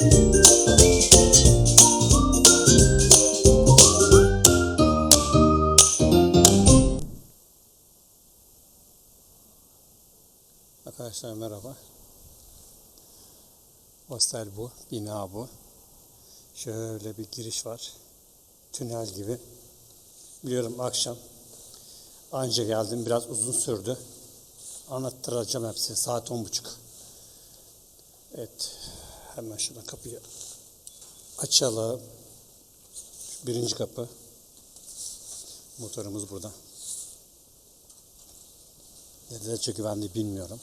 Arkadaşlar merhaba. Hostel bu, bina bu. Şöyle bir giriş var. Tünel gibi. Biliyorum akşam. Anca geldim. Biraz uzun sürdü. Anlattıracağım hepsini. Saat on buçuk. Evet. Hemen şuradan kapıyı açalım. Birinci kapı. Motorumuz burada. Ne derece güvenli bilmiyorum.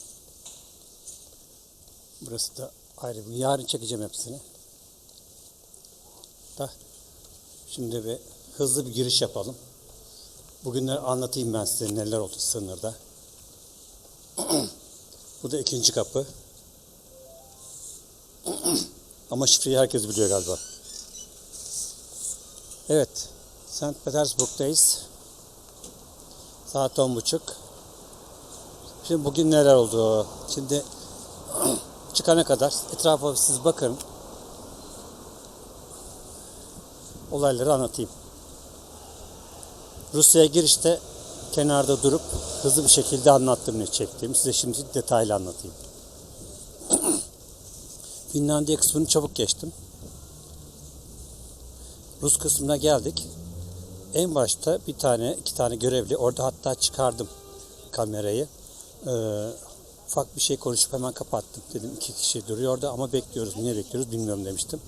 Burası da ayrı. Yarın çekeceğim hepsini. Da şimdi bir hızlı bir giriş yapalım. Bugünler anlatayım ben size neler oldu sınırda. Bu da ikinci kapı. Ama şifreyi herkes biliyor galiba. Evet. St. Petersburg'dayız. Saat on buçuk. Şimdi bugün neler oldu? Şimdi çıkana kadar etrafa siz bakın. Olayları anlatayım. Rusya'ya girişte kenarda durup hızlı bir şekilde anlattım ne çektiğimi. Size şimdi detaylı anlatayım. Finlandiya kısmını çabuk geçtim. Rus kısmına geldik. En başta bir tane, iki tane görevli. Orada hatta çıkardım kamerayı. Ee, ufak bir şey konuşup hemen kapattım. Dedim iki kişi duruyor orada ama bekliyoruz. Niye bekliyoruz bilmiyorum demiştim.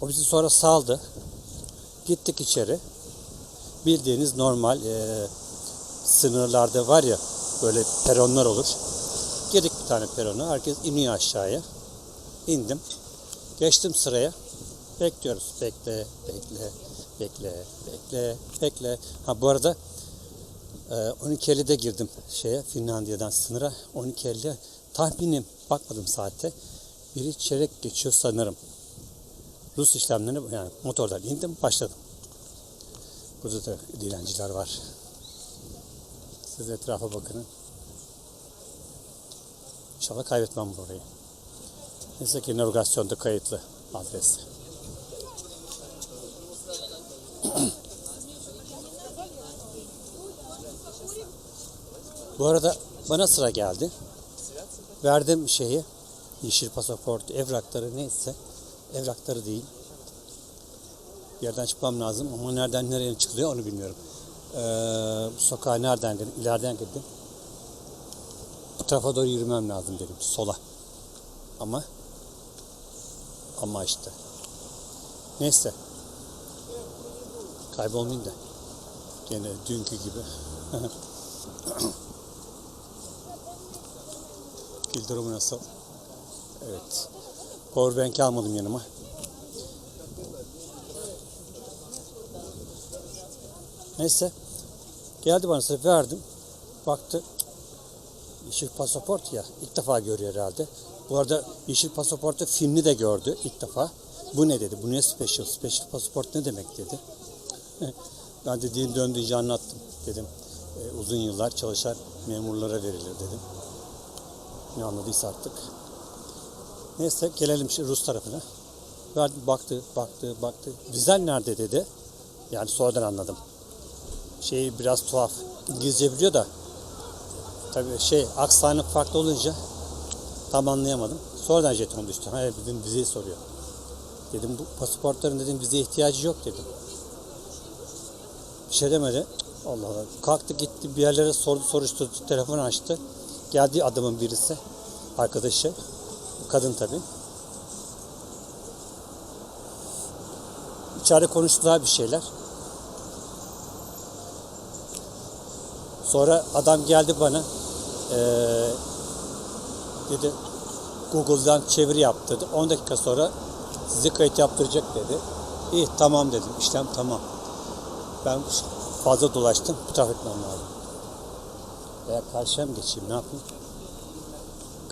O bizi sonra saldı. Gittik içeri. Bildiğiniz normal e, sınırlarda var ya böyle peronlar olur. Girdik bir tane perona. Herkes iniyor aşağıya. İndim. Geçtim sıraya. Bekliyoruz. Bekle, bekle, bekle, bekle, bekle. Ha bu arada e, 12.50'de girdim şeye Finlandiya'dan sınıra. 12.50'de tahminim bakmadım saate. Biri çeyrek geçiyor sanırım. Rus işlemlerine yani motordan indim başladım. Burada da dilenciler var. Siz etrafa bakın. İnşallah kaybetmem burayı. Neyse ki navigasyonda kayıtlı adres. Bu arada bana sıra geldi. Verdim şeyi, yeşil pasaport, evrakları neyse. Evrakları değil. Yerden çıkmam lazım ama nereden nereye çıkılıyor onu bilmiyorum. Ee, sokağa nereden girdim? İleriden girdim. Bu tarafa doğru yürümem lazım dedim. Sola. Ama ama işte. Neyse. Kaybolmayayım da. Gene dünkü gibi. Pil durumu nasıl? Evet. Powerbank almadım yanıma. Neyse. Geldi bana verdim. Baktı. Yeşil pasaport ya. ilk defa görüyor herhalde. Bu arada yeşil pasaportu filmini de gördü ilk defa. Bu ne dedi? Bu ne special? Special pasaport ne demek dedi. ben de din döndüğünce anlattım. Dedim e, uzun yıllar çalışan memurlara verilir dedim. Ne anladıysa artık. Neyse gelelim şimdi Rus tarafına. Verdim baktı, baktı, baktı. Vizel nerede dedi. Yani sonradan anladım. Şey biraz tuhaf. İngilizce biliyor da tabii şey aksanı farklı olunca tam anlayamadım. Sonradan jeton düştü. Hayır dedim vizeyi soruyor. Dedim bu pasaportların dedim vizeye ihtiyacı yok dedim. Bir şey demedi. Allah Allah. Kalktı gitti bir yerlere sordu soruşturdu. Telefon açtı. Geldi adamın birisi. Arkadaşı. Kadın tabii. İçeride konuştular bir şeyler. Sonra adam geldi bana. Ee, dedi Google'dan çeviri yaptırdı. 10 dakika sonra sizi kayıt yaptıracak dedi. İyi tamam dedim. İşlem tamam. Ben fazla dolaştım. Bu tarafa gitmem lazım. Veya karşıya mı geçeyim ne yapayım?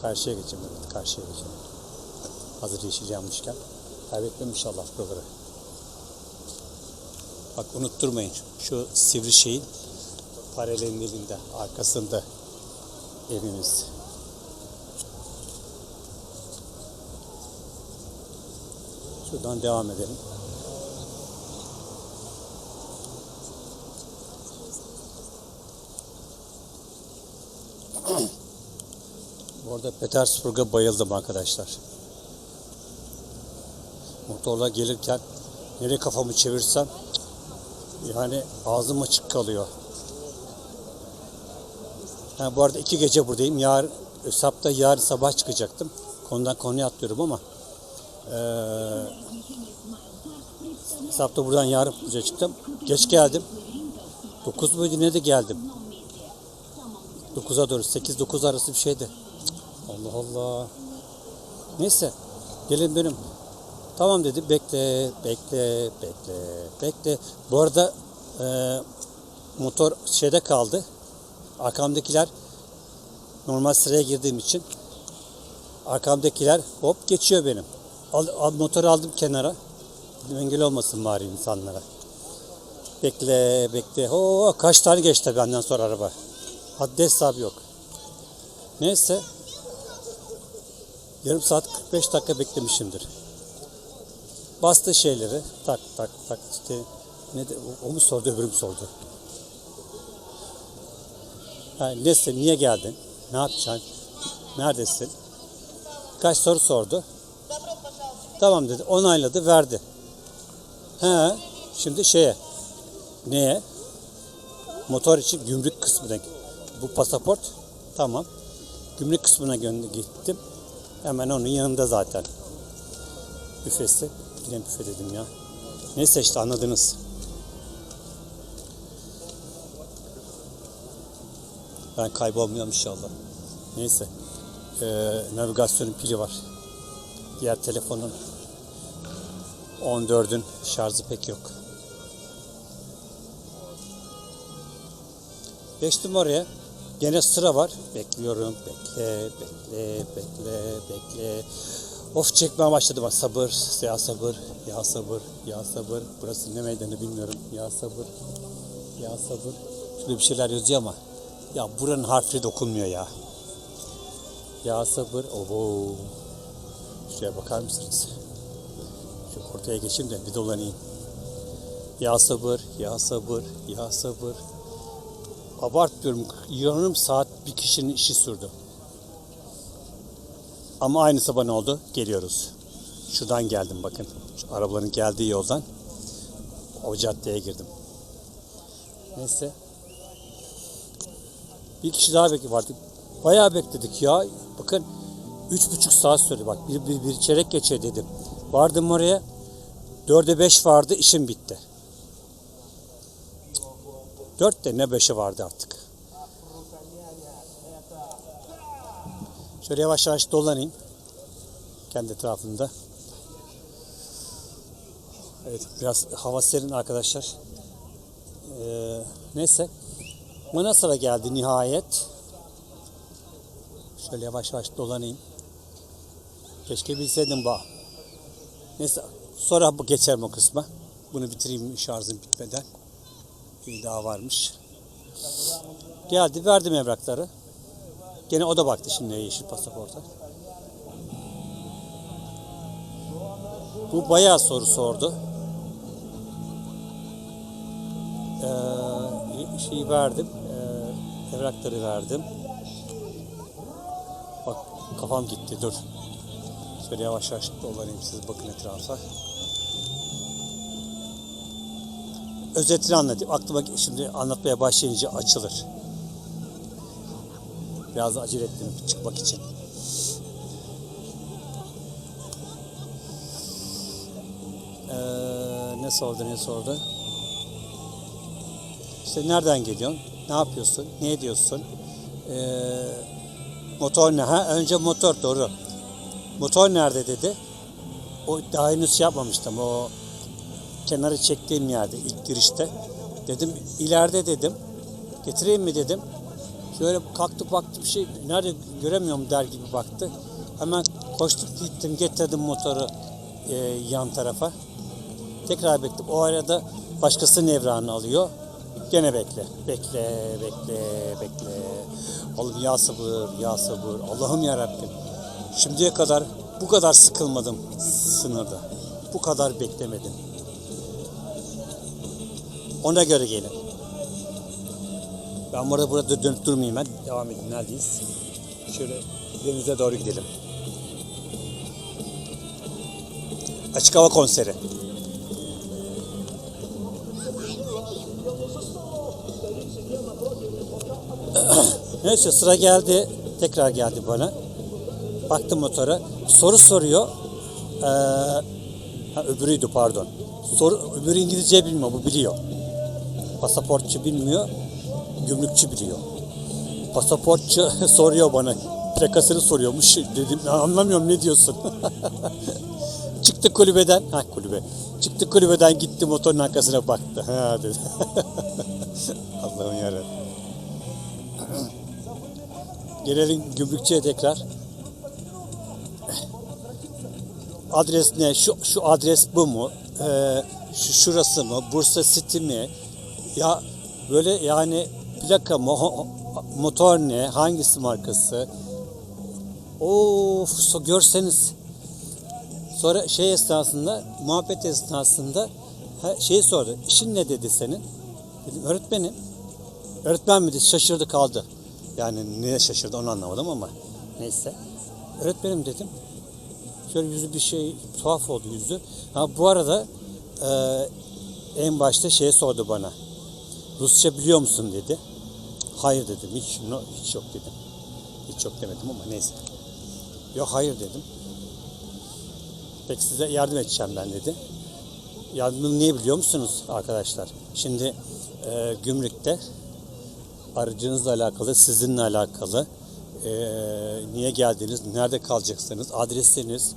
Karşıya geçeyim evet. Karşıya geçeyim. Hazır yeşil yanmışken. Kaybetmem inşallah buraları. Bak unutturmayın. Şu sivri şeyin paralelinde arkasında evimiz. Şuradan devam edelim. Bu arada Petersburg'a bayıldım arkadaşlar. Motorla gelirken nereye kafamı çevirsem yani ağzım açık kalıyor. Ha, bu arada iki gece buradayım. Yarın hesapta yarın sabah çıkacaktım. Konudan konuya atlıyorum ama hesapta buradan yarın buraya çıktım. Geç geldim. 9 muydu ne de geldim. 9'a doğru 8-9 arası bir şeydi. Allah Allah. Neyse. Gelin benim. Tamam dedi. Bekle, bekle, bekle, bekle. Bu arada eee, motor şeyde kaldı. Arkamdakiler normal sıraya girdiğim için arkamdakiler hop geçiyor benim. Al, al, motoru aldım kenara. Engel olmasın bari insanlara. Bekle, bekle. Oo, kaç tane geçti benden sonra araba. Haddi hesabı yok. Neyse. Yarım saat 45 dakika beklemişimdir. Bastı şeyleri. Tak tak tak işte. Ne de, o, o mu sordu öbürü mü sordu? Ha, neyse niye geldin? Ne yapacaksın? Neredesin? Kaç soru sordu. Tamam dedi. Onayladı, verdi. He, şimdi şeye. Neye? Motor için gümrük kısmına. Bu pasaport. Tamam. Gümrük kısmına gittim. Hemen onun yanında zaten. Büfesi. Yine büfe dedim ya. Neyse işte anladınız. Ben kaybolmuyorum inşallah. Neyse. Ee, navigasyonun pili var. Diğer telefonun 14'ün şarjı pek yok. Geçtim oraya. Gene sıra var. Bekliyorum. Bekle, bekle, bekle, bekle. Of çekmeye başladı bak sabır, ya sabır, ya sabır, ya sabır. Burası ne meydanı bilmiyorum. Ya sabır, ya sabır. Şurada bir şeyler yazıyor ama ya buranın harfleri dokunmuyor ya. Ya sabır. Oho. Şuraya bakar mısınız? Ortaya geçeyim de bir dolanayım. Ya sabır, ya sabır, ya sabır. Abartmıyorum. Yarım saat bir kişinin işi sürdü. Ama aynı sabah ne oldu? Geliyoruz. Şuradan geldim bakın. Şu arabaların geldiği yoldan o caddeye girdim. Neyse. Bir kişi daha bekliyor vardı. Bayağı bekledik ya. Bakın üç buçuk saat sürdü. Bak bir, bir, bir çeyrek geçe dedim. Vardım oraya. Dörde beş vardı. işim bitti. Dört de ne beşi vardı artık. Şöyle yavaş yavaş dolanayım. Kendi etrafında. Evet biraz hava serin arkadaşlar. Ee, neyse. Manasar'a geldi nihayet. Şöyle yavaş yavaş dolanayım. Keşke bilseydim bu. Neyse sonra bu geçerim o kısma. Bunu bitireyim şarjım bitmeden. İyi daha varmış. Geldi verdim evrakları. Gene o da baktı şimdi yeşil pasaporta. Bu bayağı soru sordu. Ee, şeyi verdim. Ee, evrakları verdim. Bak kafam gitti dur. Şöyle yavaş yavaş dolanayım siz bakın etrafa. Özetini anlatayım. Aklıma şimdi anlatmaya başlayınca açılır. Biraz acele ettim çıkmak için. Ee, ne sordu ne sordu? İşte nereden geliyorsun? Ne yapıyorsun? Ne ediyorsun? Ee, motor ne? Ha? Önce motor doğru. Motor nerede dedi. O daha henüz şey yapmamıştım. O kenarı çektiğim yerde ilk girişte. Dedim ileride dedim. Getireyim mi dedim. Şöyle kalktı baktı bir şey nerede göremiyorum der gibi baktı. Hemen koştum gittim getirdim motoru e, yan tarafa. Tekrar bekledim. O arada başkasının evrağını alıyor. Gene bekle. Bekle, bekle, bekle. Oğlum ya sabır, ya sabır. Allah'ım ya Rabbim. Şimdiye kadar bu kadar sıkılmadım sınırda. bu kadar beklemedim. Ona göre gelin. Ben burada burada dönüp durmayayım ben. Devam edin. Neredeyiz? Şöyle denize doğru gidelim. Açık hava konseri. Neyse sıra geldi. Tekrar geldi bana. Baktım motora. Soru soruyor. Ee, ha, öbürüydü pardon. Soru, öbürü İngilizce bilmiyor. Bu biliyor. Pasaportçu bilmiyor. Gümrükçü biliyor. Pasaportçu soruyor bana. Plakasını soruyormuş. Dedim anlamıyorum ne diyorsun. Çıktı kulübeden. Ha kulübe. Çıktı kulübeden gitti motorun arkasına baktı. Ha dedi. Allah'ım yarabbim. Gelelim gümrükçüye tekrar. Adres ne? Şu, şu adres bu mu? Ee, şu şurası mı? Bursa City mi? Ya böyle yani plaka mo- motor ne? Hangisi markası? Of görseniz. Sonra şey esnasında, muhabbet esnasında şey sordu. İşin ne dedi senin? Dedim öğretmenim. Öğretmen mi dedi? Şaşırdı kaldı. Yani niye şaşırdı onu anlamadım ama neyse. Öğretmenim dedim. Şöyle yüzü bir şey tuhaf oldu yüzü. Ha bu arada e, en başta şey sordu bana. Rusça biliyor musun dedi. Hayır dedim. Hiç, no, hiç yok dedim. Hiç yok demedim ama neyse. Yok hayır dedim. Peki size yardım edeceğim ben dedi. Yardımım niye biliyor musunuz arkadaşlar? Şimdi e, gümrükte aracınızla alakalı, sizinle alakalı e, niye geldiniz, nerede kalacaksınız, adresiniz,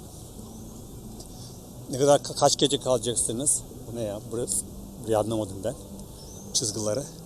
ne kadar ka- kaç gece kalacaksınız, bu ne ya, burası, burayı anlamadım ben, Which is çizgileri